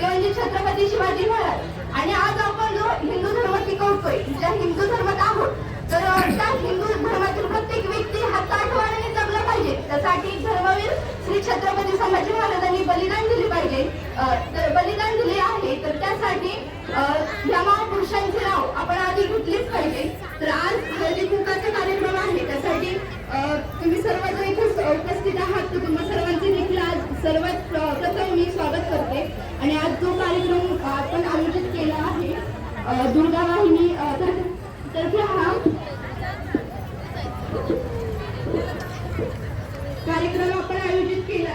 ते म्हणजे छत्रपती शिवाजी महाराज. आणि आज आपण जो हिंदू धर्म टिकवतोय ज्या हिंदू धर्मात आहोत तर त्या हिंदू धर्मातील प्रत्येक व्यक्ती हा ताठवाने जगला पाहिजे. त्यासाठी धर्मवीर श्री छत्रपती संभाजी महाराजांनी बलिदान दिले पाहिजे. तर बलिदान दिले आहे तर त्यासाठी या महापुरुषांचे नाव आपण आधी घेतलीच पाहिजे. तर आज हळदी कुंकाचा कार्यक्रम आहे त्यासाठी अं, तुम्ही सर्वजण इथे उपस्थित आहात तर तुम्हा सर्वांचे देखील आज सर्वात प्र- प्रथम मी स्वागत करते. आणि आज जो कार्यक्रम आपण आयोजित केला आहे दुर्गा वाहिनी तर्फे हा कार्यक्रम आपण आयोजित केला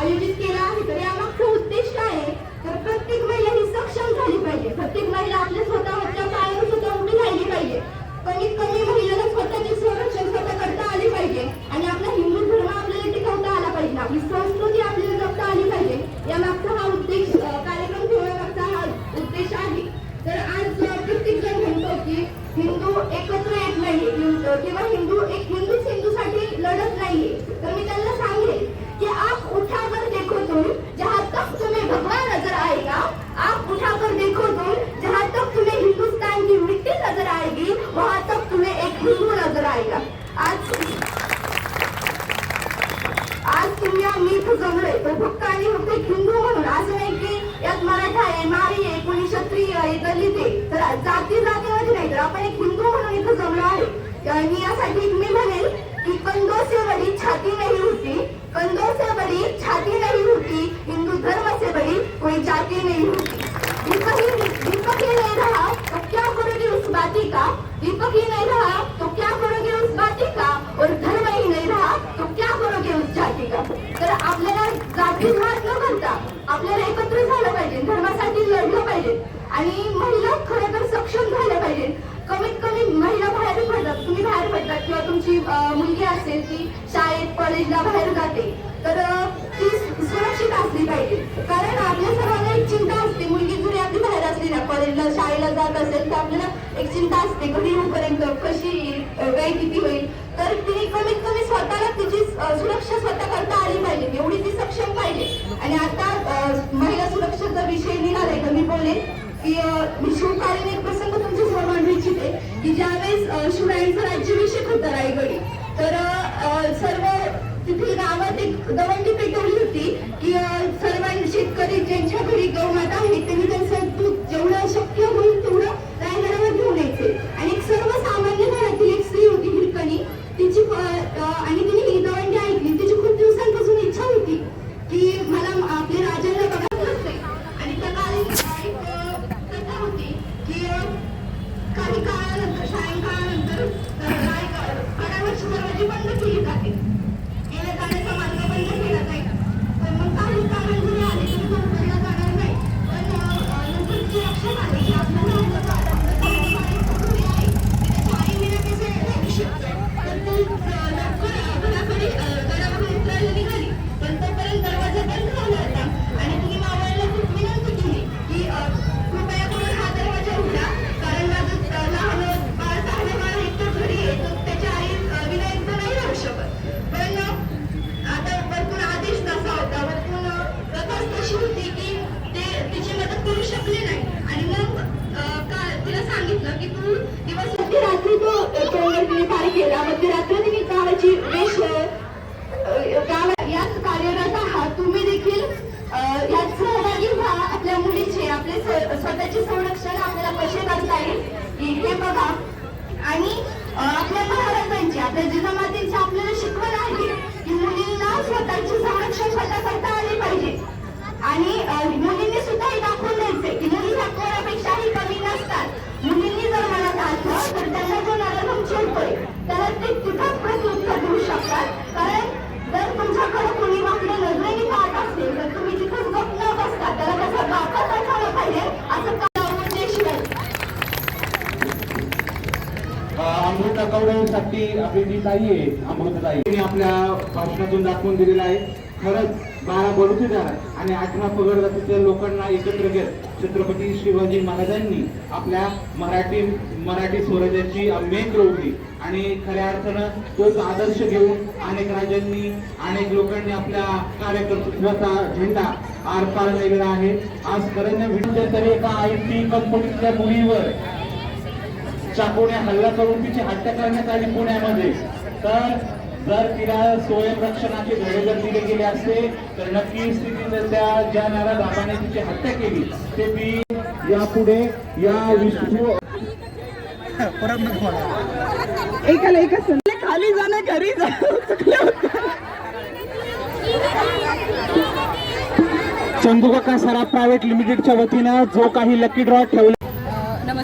आयोजित केला आहे. तर यामागचा उद्देश काय आहे तर प्रत्येक महिला ही सक्षम झाली पाहिजे. प्रत्येक महिला आपल्या स्वतःच्या पायावर स्वतः उभी राहिली पाहिजे कमीत कमी महिलाला स्वतःचे संरक्षण स्वतः करता आले पाहिजे आणि आपला हिंदू धर्म आपल्याला टिकवता आला पाहिजे आपली संस्कृती आपल्याला जपता आली पाहिजे यामागचा हा उद्देश अं, कार्यक्रम ठेवण्यामागचा हा उद्देश आहे तर आज अं, प्रत्येक जण म्हणतो की हिंदू एकत्र येत नाहीये किंवा किंवा हिंदू एक हिंदूच हिंदूसाठी लढत नाहीये तर मी त्यांना सांगेल कि आप उठाकर देखो तुम जहाँ तक तुम्हें भगवान नजर आएगा आप उठाकर देखो तुम जहाँ तक तुम्हें हिंदुस्तान की मिट्टी नजर आएगी वहाँ तक तुम्हें एक हिंदू नजर आएगा आज आज तुम्ही आम्ही इथं जमलोय तो फक्त आणि फक्त एक हिंदू म्हणून असं नाही की यात मराठा आहे मारी आहे कोणी क्षत्रिय आहे दलित आहे तर जाती जातीमध्ये नाही तर आपण एक हिंदू म्हणून इथं जमलो आहे. मी यासाठी मी म्हणेल की कंदों से बड़ी छाती नाही होती. कंदों से बड़ी छाती नाही होती. हिंदू धर्म से बड़ी कोई जाती नहीं होती. दीपक ही दीपक ही नहीं रहा. तो क्या करोगे उस बाती का? दीपक ही नहीं रहा तो क्या करोगे उस बाती का और धर्म ही नहीं रहा तो क्या करोगे उस जाती का तर आपल्याला जाती भात न करता आपल्याला एकत्र झालं पाहिजे धर्मासाठी लढलं पाहिजे आणि महिला खरं तर सक्षम झाल्या पाहिजे. कमीत कमी महिला बाहेर पडतात. तुम्ही बाहेर पडतात किंवा तुमची मुलगी असेल ती शाळेत कॉलेजला बाहेर जाते तर ती सुरक्षित असली पाहिजे. कारण आपल्या सर्वांना एक चिंता असते. मुलगी जरी आपली बाहेर असली ना कॉलेजला शाळेला जात असेल तर आपल्याला एक चिंता असते. कधी येऊपर्यंत कशी येईल वेळ किती होईल तर तिने कमीत कमी स्वतःला तिची अं, सुरक्षा स्वतः करता आली पाहिजे एवढी ती सक्षम पाहिजे आणि आता अं, महिला सुरक्षेचा विषय निघालाय तर मी बोले की अं, मी एक प्रसंग तुमच्यासमोर मांडू इच्छिते की ज्यावेळेस शिवरायांचं राज्य होता रायगडी तर अं, सर्व तिथे गावात एक दवंडी पेटवली होती की अं, सर्वांनी शेतकरी ज्यांच्या घरी गौमाता आहे त्यांनी त्यांचं दूध जेवढं शक्य होईल तेवढं रायगडावर घेऊन यायचे आणि एक सर्वसामान्य घरातील एक स्त्री होती हिरकणी तिची अं, आणि तिने ही दवंडी ऐकली तिची खूप दिवसांपासून इच्छा होती की मला आपल्या राजाला बघायचं असते आणि त्या काळी एक अं, कथा होती की अं, काही काळानंतर सायंकाळानंतर अं, रायगड गडावरची दरवाजे बंद केली जाते येण्या जाण्याचा मार्ग बंद केला जाईल पण मग काही कारण जरी आले तरी तो उघडला जाणार नाही पण अं, नंतर तिच्या लक्षात आले की आपल्याला आपलं बाळ- आपलं बाळ एक कुठे आहे ते त्याच्या आईविना कसं राहू शकतं तर ती अं, लवकर अं, घराकडे अं, गडावरून उतरायला निघाली पण तोपर्यंत दरवाजा बंद झाला होता आणि तिने मावळ्याला खूप विनंती केली की अं, कृपया करून हा दरवाजा उघडा कारण माझं अं, लहान बाळ लहान बाळ एकटं घरी आहे तर त्याच्या आई अं, विना एकटं नाही राहू शकत पण अं, आता वरतून आदेश तसा होता वरतून अं, प्रथाच तशी होती की ते तिची मदत करू शकले नाही आणि मग अं, का तिला सांगितलं की तू दिवस रात्री तो तोंड तिने पार केला मध्यरात्र तिने गावाची वेश अं, गाव यात कार्यरत आहात तुम्ही देखील अं, यात सहभागी व्हा आपल्या मुलीचे आपले स- स्वतःचे संरक्षण आपल्याला कसे करता येईल. हे- बघा. आणि आपल्या महाराजांची आपल्या जिजामातेची आपल्याला शिकवण आहे की मुलींना स्वतःचे संरक्षण स्वतः करता आले पाहिजे. आणि अं, मुलींनी सुद्धा हे दाखवून द्यायचे की मुली ह्या कोणापेक्षाही कमी नसतात मुलींनी जर मला घातलं तर त्यांना जो नरभम चिडतोय त्याला ते तिथंच प्रत्युत्तर देऊ शकतात कारण जर तुमच्याकडे कोणी वाकडे नजरेने पाहत असेल तर तुम्ही तिथंच गप न बसता त्याला कसं बापात ठेवलं पाहिजे असं का उद्देश नाही अमृता कवड्यांसाठी आपली जी ताई आहे अमृतताई तिने आपल्या भाषणातून दाखवून दिलेला आहे. खरंच बारा बलुतेदार आणि आठवा पगड जातीच्या लोकांना एकत्र घेत छत्रपती शिवाजी महाराजांनी आपल्या मराठी मराठी स्वराज्याची मेघ रोवली आणि खऱ्या अर्थानं तोच आदर्श घेऊन अनेक राजांनी अनेक लोकांनी आपल्या कार्यकर्तृत्वाचा झेंडा आर पार नेलेला आहे. आज करण्या विरुद्ध तरी एका आय टी कंपनीतल्या मुलीवर चाकूने हल्ला करून तिची हत्या करण्यात आली पुण्यामध्ये तर जर तिला स्वयंरक्षणाचे धडे जर दिले गेले असते तर नक्कीच तिने त्या ज्या नारा बाबाने तिची हत्या केली ते मी यापुढे या विश्व एकाला एकच खाली जाणं घरी. चंदुकाका सराफ प्रायव्हेट लिमिटेडच्या वतीनं जो काही लकी ड्रॉ ठेवला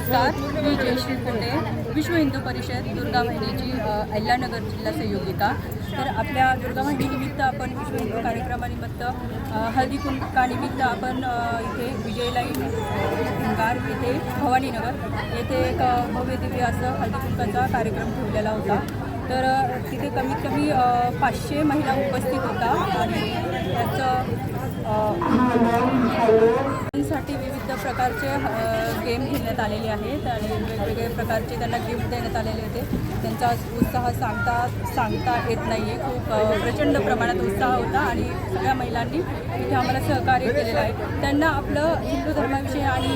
नमस्कार मी जयश्री कोटे विश्व हिंदू परिषद दुर्गा वाहिनीची अहिल्यानगर जिल्हा सहयोगिका. तर आपल्या दुर्गा वाहिनीनिमित्त आपण विश्व हिंदू कार्यक्रमानिमित्त अ, हळदी कुंकानिमित्त आपण इथे इथे विजयलाई कुंकार येथे भवानीनगर. येथे एक भव्य दिव्य असं हळदी कुंकाचा कार्यक्रम ठेवलेला होता. तर तिथे कमीत कमी पाचशे महिला उपस्थित होता. आणि त्याचं साठी विविध प्रकारचे गेम घेण्यात आलेले आहेत आणि वेगवेगळे प्रकारचे त्यांना गिफ्ट देण्यात आलेले होते. त्यांचा उत्साह सांगता सांगता येत नाही आहे खूप प्रचंड प्रमाणात उत्साह होता आणि सगळ्या महिलांनी इथे आम्हाला सहकार्य केलेलं आहे. त्यांना आपलं हिंदू धर्माविषयी आणि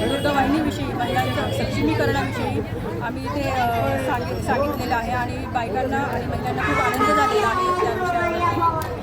दुर्गवाहिनीविषयी महिलांच्या सक्षमीकरणाविषयी आम्ही इथे सांगित सांगितलेलं आहे आणि बायकांना आणि महिलांना खूप आनंद झालेला आहे. त्या विषयावरती